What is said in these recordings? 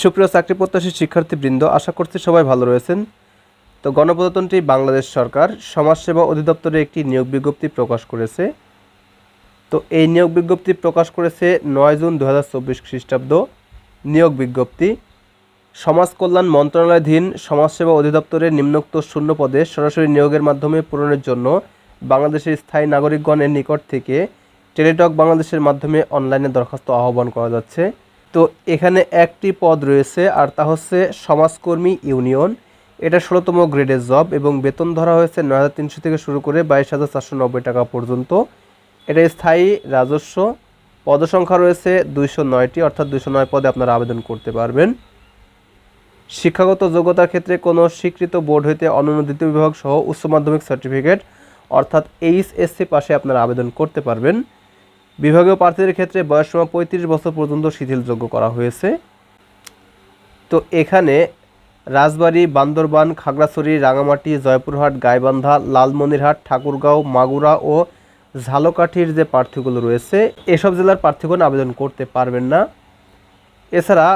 সুপ্রিয় চাকরি প্রত্যাশী শিক্ষার্থীবৃন্দ, আশা করছি সবাই ভালো রয়েছেন। তো গণপ্রজাতন্ত্রী বাংলাদেশ সরকার সমাজসেবা অধিদপ্তরে একটি নিয়োগ বিজ্ঞপ্তি প্রকাশ করেছে। তো এই নিয়োগ বিজ্ঞপ্তি প্রকাশ করেছে নয় জুন দু হাজার চব্বিশ খ্রিস্টাব্দ নিয়োগ বিজ্ঞপ্তি। সমাজ কল্যাণ মন্ত্রণালয়াধীন সমাজসেবা অধিদপ্তরের নিম্নোক্ত শূন্য পদে সরাসরি নিয়োগের মাধ্যমে পূরণের জন্য বাংলাদেশের স্থায়ী নাগরিকগণের নিকট থেকে টেলিটক বাংলাদেশের মাধ্যমে অনলাইনে দরখাস্ত আহ্বান করা যাচ্ছে। তো এখানে একটি পদ রয়েছে, আর তা হচ্ছে সমাজকর্মী ইউনিয়ন। এটা ষোলোতম গ্রেডের জব এবং বেতন ধরা হয়েছে নয় হাজার তিনশো থেকে শুরু করে বাইশ হাজার চারশো নব্বই টাকা পর্যন্ত। এটা স্থায়ী, রাজস্ব। পদসংখ্যা রয়েছে দুইশো নয়টি, অর্থাৎ দুইশো নয় পদে আপনারা আবেদন করতে পারবেন। শিক্ষাগত যোগ্যতার ক্ষেত্রে কোনো স্বীকৃত বোর্ড হইতে অনুমোদিত বিভাগ সহ উচ্চ মাধ্যমিক সার্টিফিকেট, অর্থাৎ এইচএসসি পাশে আপনারা আবেদন করতে পারবেন। বিভাগীয় প্রার্থীদের ক্ষেত্রে বয়সসীমা পঁয়ত্রিশ বছর পর্যন্ত শিথিলযোগ্য করা হয়েছে। তো এখানে রাজবাড়ী, বান্দরবান, খাগড়াছড়ি, রাঙামাটি, জয়পুরহাট, গাইবান্ধা, লালমনিরহাট, ঠাকুরগাঁও, মাগুরা ও ঝালকাঠির যে প্রার্থীগুলো রয়েছে, এসব জেলার প্রার্থীগণ আবেদন করতে পারবেন না। এছাড়া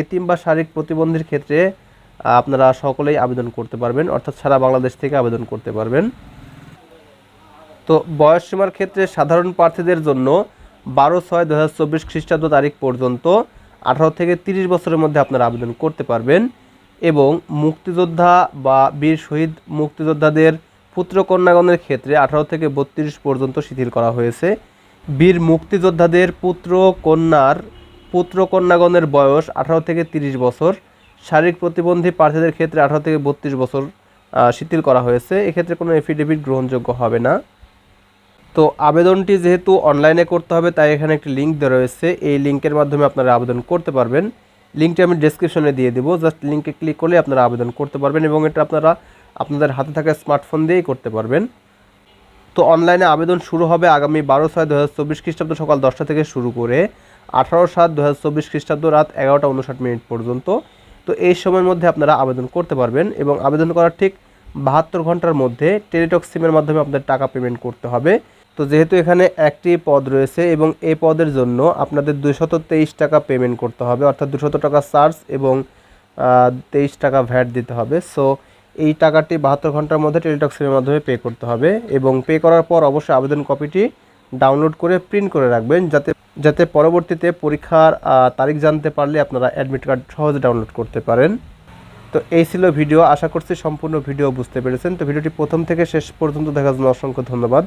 এতিম বা শারীরিক প্রতিবন্ধীর ক্ষেত্রে আপনারা সকলেই আবেদন করতে পারবেন, অর্থাৎ সারা বাংলাদেশ থেকে আবেদন করতে পারবেন। তো বয়স সীমার ক্ষেত্রে সাধারণ প্রার্থীদের জন্য বারো ছয় দু হাজার চব্বিশ খ্রিস্টাব্দ তারিখ পর্যন্ত আঠারো থেকে তিরিশ বছরের মধ্যে আপনারা আবেদন করতে পারবেন এবং মুক্তিযোদ্ধা বা বীর শহীদ মুক্তিযোদ্ধাদের পুত্রকন্যাগণের ক্ষেত্রে আঠারো থেকে বত্রিশ পর্যন্ত শিথিল করা হয়েছে। বীর মুক্তিযোদ্ধাদের পুত্র কন্যার পুত্র কন্যাগণের বয়স আঠারো থেকে তিরিশ বছর। শারীরিক প্রতিবন্ধী প্রার্থীদের ক্ষেত্রে আঠারো থেকে বত্রিশ বছর শিথিল করা হয়েছে। এক্ষেত্রে কোনো এফিডেভিট গ্রহণযোগ্য হবে না। তো আবেদনটি যেহেতু অনলাইনে করতে হবে, তাই এখানে একটি লিঙ্ক দেওয়া রয়েছে। এই লিঙ্কের মাধ্যমে আপনারা আবেদন করতে পারবেন। লিঙ্কটি আমি ডেসক্রিপশনে দিয়ে দেবো। জাস্ট লিঙ্কে ক্লিক করলে আপনারা আবেদন করতে পারবেন এবং এটা আপনারা আপনাদের হাতে থাকা স্মার্টফোন দিয়েই করতে পারবেন। তো অনলাইনে আবেদন শুরু হবে আগামী বারো ছয় দু হাজার চব্বিশ খ্রিস্টাব্দ সকাল দশটা থেকে শুরু করে আঠারো সাত দু হাজার চব্বিশ খ্রিস্টাব্দ রাত এগারোটা উনষাট মিনিট পর্যন্ত। তো এই সময়ের মধ্যে আপনারা আবেদন করতে পারবেন এবং আবেদন করার ঠিক বাহাত্তর ঘণ্টার মধ্যে টেলিটক সিমের মাধ্যমে আপনাদের টাকা পেমেন্ট করতে হবে। তো যেহেতু এখানে একটি পদ রয়েছে এবং এই পদের জন্য আপনাদের দুশত তেইশ টাকা পেমেন্ট করতে হবে, অর্থাৎ দুশত টাকা চার্জ এবং তেইশ টাকা ভ্যাট দিতে হবে। সো এই টাকাটি বাহাত্তর ঘণ্টার মধ্যে টেলিটক সিমের মাধ্যমে পে করতে হবে এবং পে করার পর অবশ্যই আবেদন কপিটি ডাউনলোড করে প্রিন্ট করে রাখবেন যাতে যাতে পরবর্তীতে পরীক্ষার তারিখ জানতে পারলে আপনারা অ্যাডমিট কার্ড সহজে ডাউনলোড করতে পারেন। তো এই ছিল ভিডিও আশা করছি সম্পূর্ণ ভিডিও বুঝতে পেরেছেন। তো ভিডিওটি প্রথম থেকে শেষ পর্যন্ত দেখার জন্য অসংখ্য ধন্যবাদ।